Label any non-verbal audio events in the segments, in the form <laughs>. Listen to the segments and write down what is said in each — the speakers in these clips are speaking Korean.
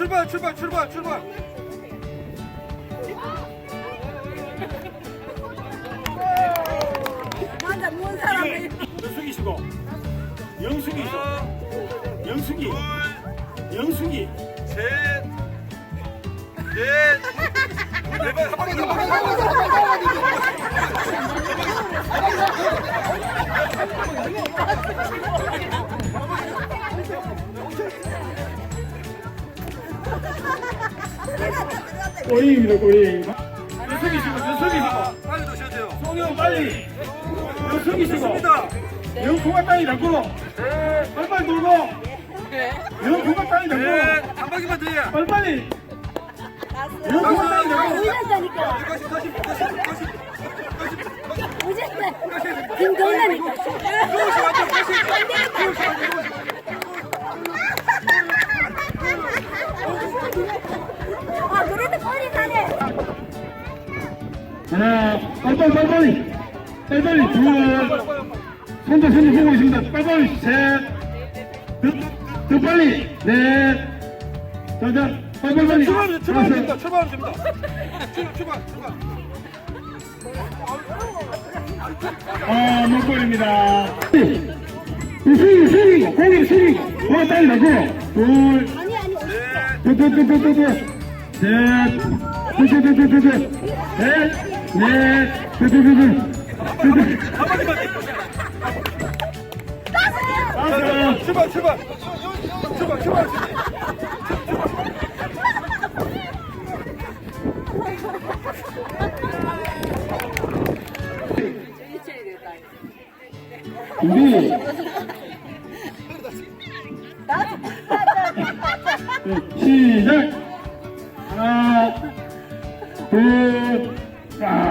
출발 출발 출발 출발 맞아, 뭔 사람이. 영숙이시고 영숙이시고 영숙이 영숙이 셋넷 네발 한 바퀴 한 바퀴 꼬리입니다 꼬리 영숙이시고 영숙이시고 빨리 드셔야 돼요 송영 빨리 좋습니다 영수가 땅이 잡고 빨리빨리 돌고 영수가 땅이 잡고 네한 바퀴만 더 해야 빨리빨리 영수가 땅이 잡고 우진다니까. 다시 다시 하나 빨리빨리 빨리빨리 빨리빨리 둘 손도 손도 보고 있습니다 빨리빨리 셋더 빨리 넷 자자 빨리빨리 출발하면 출발하면 됩니다 다섯. 출발하면 됩니다 출발 출발 출발 아, 먹골입니다. 숙이, 숙이고, 고기를 숙이고, 고기 땅이 잡고, 둘, 셋, 둘, 둘, 둘, 넷, 넷, 출발 출발 출발 출발 준비, 시작!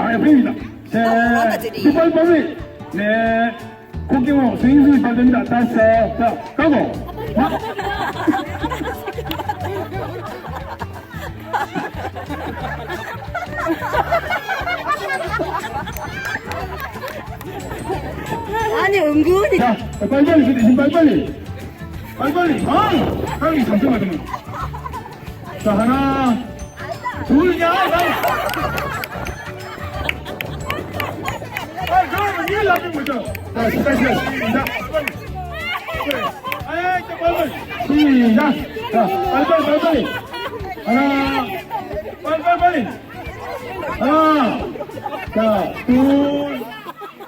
자, 옆입니다. 셋, 두 빨리 빨리, 넷, 코끼고 스윙스윙 발됩니다. 다섯, 자, 가고. 하나, 아니, 은근히. 자, 빨리빨리, 그 대신 빨리빨리. 빨리빨리. 아! 아, 이걸 나쁜 거죠. 자. 하나, 빨리빨리, 빨리. 하나, 자, 둘, 자,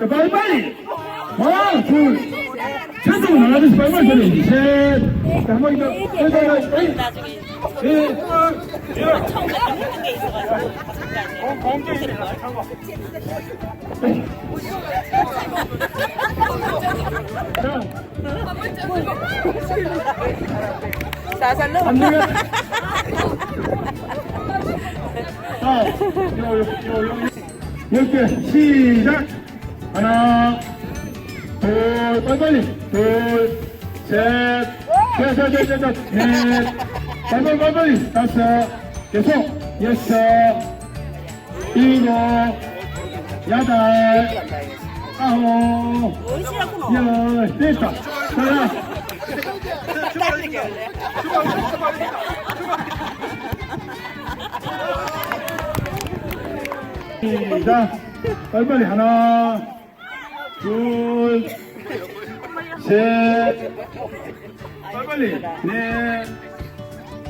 빨리빨리. 하나, 둘, 셋으로 나가듯이 빨리빨리 들어. 셋, 자, 한번 더. 셋, 셋, 셋. 나중에 예, 예. 처음 같은 게 있어가지고 어, 공개 있네. 잠깐만. 자, 사살로 개, 시작! 하나, 둘, 빨리빨리. 둘, 셋, 셋, 셋, 셋, 셋, 셋, 넷, 빨리빨리, 빨리빨리. 다섯, 여섯, 여섯, 일곱, 여덟, 아홉, 열, 됐다. 자, 시작. 빨리빨리 하나, 둘, 셋, 빨리빨리 넷,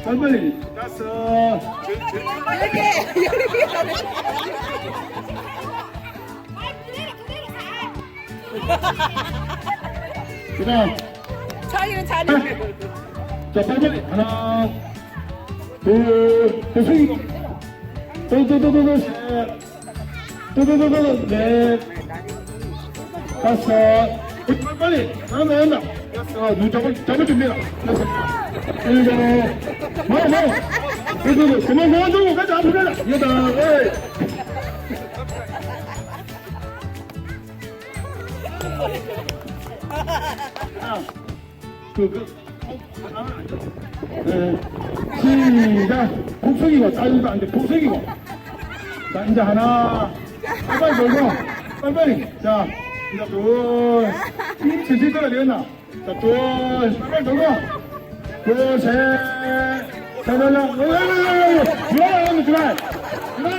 빨리빨리. 다섯, 그다음. 자기는 자리 자 빨리빨리. 하나, 둘, 더 숙이고, 또또또또또 셋, 또또또또 넷, 다섯, 빨리 빨리. 나간다 나간다. 여섯, 눈 잡을 잡을 준비라. 여섯, 일곱, 뭐 뭐, 여섯, 그만 그만 두고 가자 앞으로 가자. 여덟, 에 그, 그, 네, 시작. 복숭이고, 짜증도 안 돼. 복숭이고. 자, 이제 하나. 빨리 돌고. 빨리빨리. 자, 이제 둘. 힘 슬슬 떠야 되겠나? 자, 둘. 빨리 돌고. 자, 좋아, 하면 좋아. 좋아.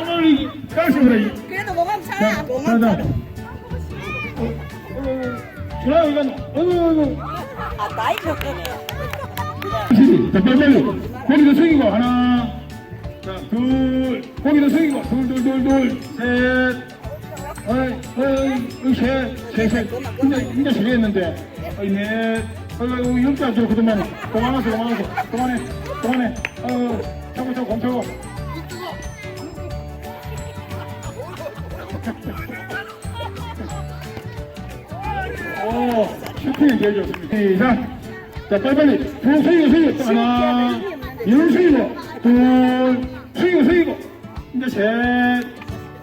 어머니, 가시 그래. 그래도 몸만 자, 차. 자, 몸만 자. 차. 좋아, 이건, 어이구. 아 나이 몇 개네. 자, 빨리, 빨리. 고기도 숙이고, 하나. 자, 둘. 고기도 숙이고, 둘, 둘, 둘, 둘, 셋. 어이, 어이, 어이, 셋, 셋, 셋. 이제, 이제 세개 했는데. 어이, 넷. 어이, 어이, 이렇게 안 들어, 그동안에. 그만하세요, 그만하세요. 그만해, 그만해. 어, 차고, 차고, 공 차고. 오, 슈팅이 제일 좋습니다. 시작. 자, 빨리빨리. 둘, 숙이고. 또 하나. 이런 숙이고. 둘, 숙이고, 숙이고. 이제 셋.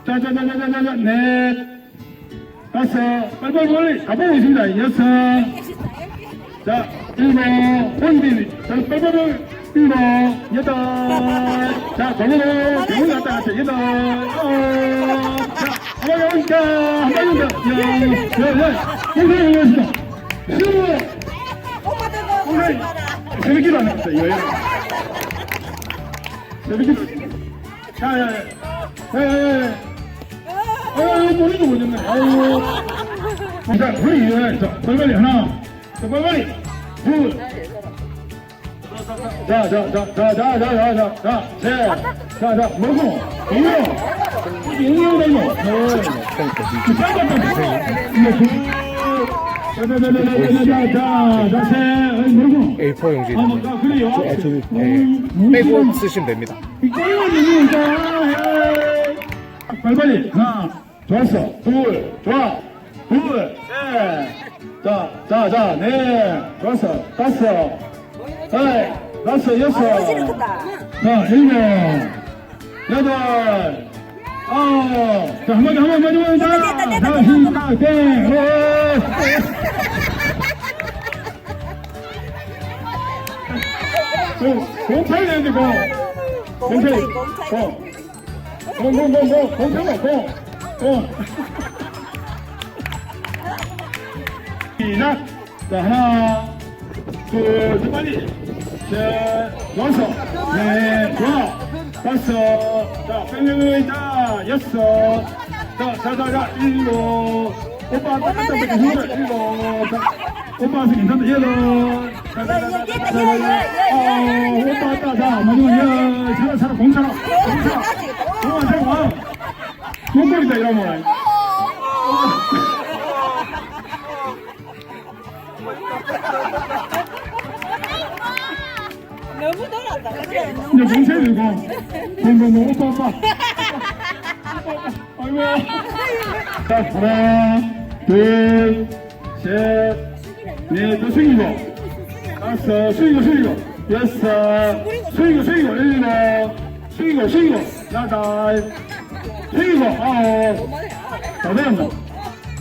자, 자, 자, 자, 자, 자, 자, 넷. 다섯. 빨리빨리, 빨리. 다 보고 있습니다. 여섯. 자, 1번, 홀비, 자, 빼버를 1번, 여덟. 자, 걸려서, 공을 갖다 갔어, 여덟. 아홉. 자, 한번 해보니까, 한번 해보니까, 열, 열, 열. 공사를 해보겠습니다. 스무. 공사를, 새벽기도 안 했어, 이거. 새벽기 자, 야, 야, 야, 야. 아유, 머리도 못졌네 아유. 자, 우리, 자, 빨리 하나. 자, 빨리빨리. 둘. 자, 자, 자, 자, 자, 자, 자, 자, 자, 셋. 자, 자, 먹어. 이거. 이거 이거. 네. 이거 둘. 자, 자, 자, 자, 자, 자, 자, 자, 셋. 아니, 뭐고? A4 용지 아, 뭐, 아? 저, 저, 음, 예, 빼고 음, 쓰시면 됩니다. 빨리빨리. 하나. 좋았어. 둘. 좋아. 둘. 셋. 자, 자, 자, 넷. 좋았어. 다섯. 넷. 다섯, 여섯. 자, 일곱. 여덟. 아홉. 자, 한 마디, 한 마디, 한 마디, 한 마디. 자, 시작, 땡. 오. 공 차야 되는데, 공. 공 차야 돼. 공. 공, 공, 공, 공. 공 차야 공. 공. 시작. 자, 하나, 둘, 셋, 빨리. 셋, 여섯, 넷, 좋아. 다섯, 자, 뺑뺑뺑, 자, 여섯, 자, 자, 자, 자, 일곱. 오빠, 딱, 딱, 딱, 딱, 일곱. 자, 오빠, 와서 괜찮다, 여덟. 자, 자, 자, 자, 자, 자, 자, 자, 아홉, 오빠, 왔다, 자, 마지막 열. 차라, 차라, 공차라. 공차. 공차, 차라, 와. 돈벌이다, 이러면. 너무 놀았다. 이제 공세 들고 공공공 오빠 오빠. 아이고 자 하나 둘셋넷또 숙이고. 다섯 숙이고 숙이고. 여섯 숙이고 숙이고. 일곱 숙이고 숙이고. 여덟 숙이고. 아홉 다 되었나?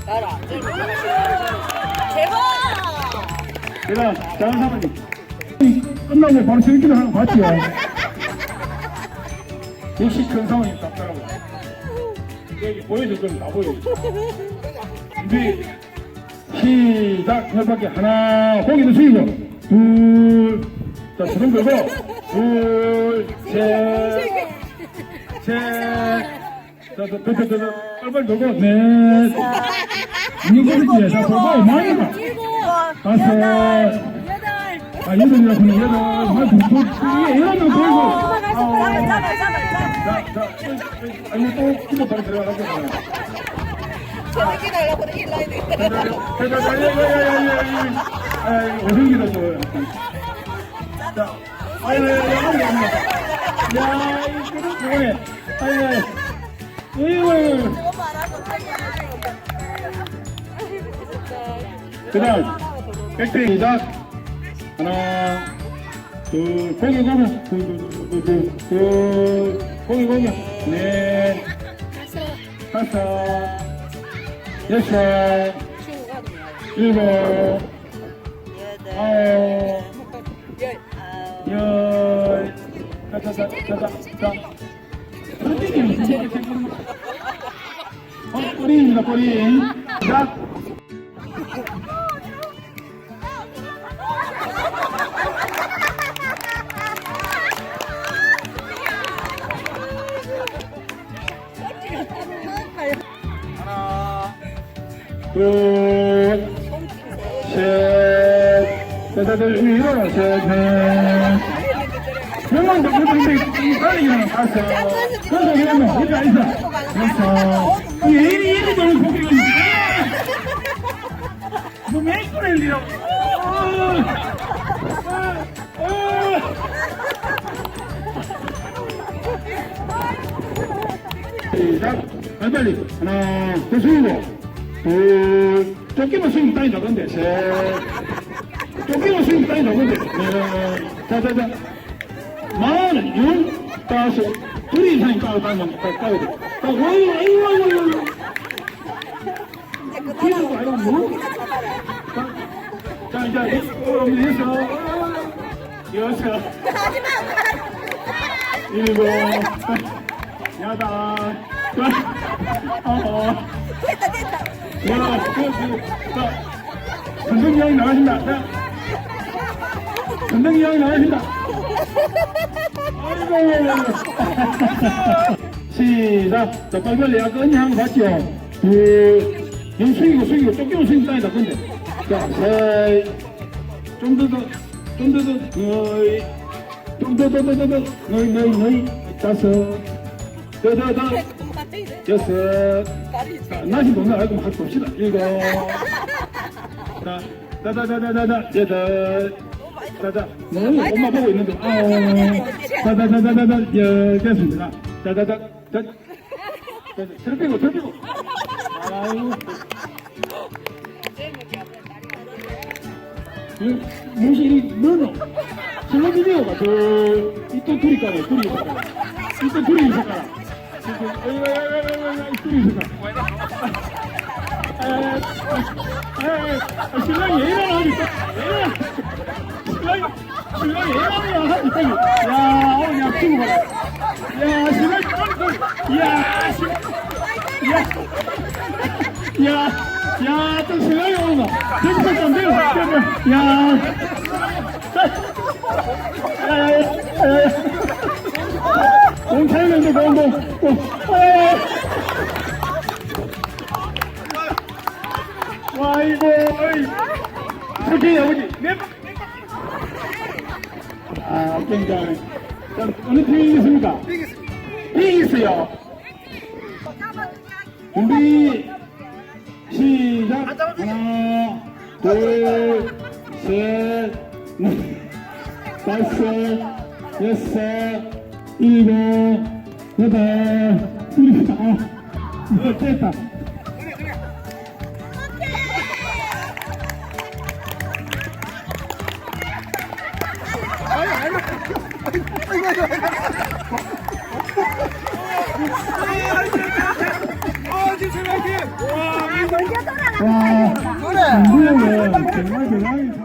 나라. 제가 작은 사모님 끝나고 바로 저기기도 하는 거 봤지요. 역시 큰 사모님 답더라고 여기 보여줄 거면 다 보여줘 준비 시작! 열받게 하나 고기도 숙이고 둘자 주름 걸고 둘셋셋자더 빨빨 돌고 넷. 이거 그렇지 자 돌고 많이 가 다섯 아 여덟이라 보니 여덟 한 두통 이게 여덟 보이고 아니 또 키도 바로 들어가라고 저기 날라 보니 일라이 됐다 야야야야야 오승기도 또 아이고 야야 이거 좋아해 아이고 이거 그 다음 백대 시작. 하나, 둘, 고기 고기, 둘, 둘, 둘, 둘, 둘, 고기 고기, 넷, 다섯, 여섯, 일곱, 아홉, 열, 자, 자, 자, 자, 자, 자. 어, 뿌리입니다, 뿌리. 자. 둘, 셋, 자, 다들 위로, 셋, 넷. 명만 더 그런데 이 빨리 일어나 봤어. 그래서 그러면 이렇게 안 있어. 그렇죠. 이 애리 애리 너무 고개가 뭐 메이크를 일이라고. 시작. 빨리 빨리. 하나, 더 숙이고. 둘. 셋. 넷. 자, 자, 자. 만, 육, 다섯, 둘 이상이 까고 따면 까고 돼. 아, 어이구, 어이구, 어이구, 어이구. 뒤에서 아이고, 뭐? 자, 자, 이제, 어, 여섯, 여섯, 일곱, 여덟, 어, 됐다 됐 그, 그, 자, 전동기 형이 나가신다. 자, 전동기 형이 나가신다. 아이고. <laughs> 시작. 자, 빨리빨리 아까 언니 한거 봤죠? 둘, 영 숙이고 숙이고 쫓기고 숙이고 땅이다, 근데. 자, 셋, 좀 더 더, 좀 더 더, 너희, 좀더 더 더더 더, 너희, 너희, 너희, 다섯, 더 더 더, 여섯, 자, 나시 동네 알고 한번 봅시다. 일곱. 자, 다다다다다다, 여덟. 자자, 너무 엄마 보고 있는데, 아홉. 자자자자자자, 열, 됐습니다. 자자자, 자. 빼고, 들 빼고. 아이고. 이, 무슨 이, 너너. 슬로 비디오가 둘, 이또 둘이 까네, 둘이 있어라. 이또 둘이 있어라. 신랑이 얘랑 하고 있어. 얘랑. 신랑이, 신랑이 얘랑 하고 있어. 야, 오늘 야, 피고 가라. 야, 신랑이 또, 야, 신, 야, 야, 야, 또 신랑이 오나. 대구밖에 안 돼요. 야, 자, 야, 야, 야, 아이고, 어이. 솔직히 아버지, 내 아, 굉장히. 자, 어느 팀이 이겼습니까? 이겼어요. 준비, 시작. 하나, 둘, 셋, 넷, 다섯, 여섯, 일곱, 여덟, 둘, 아, 어, 됐다. 와, 정말 대단히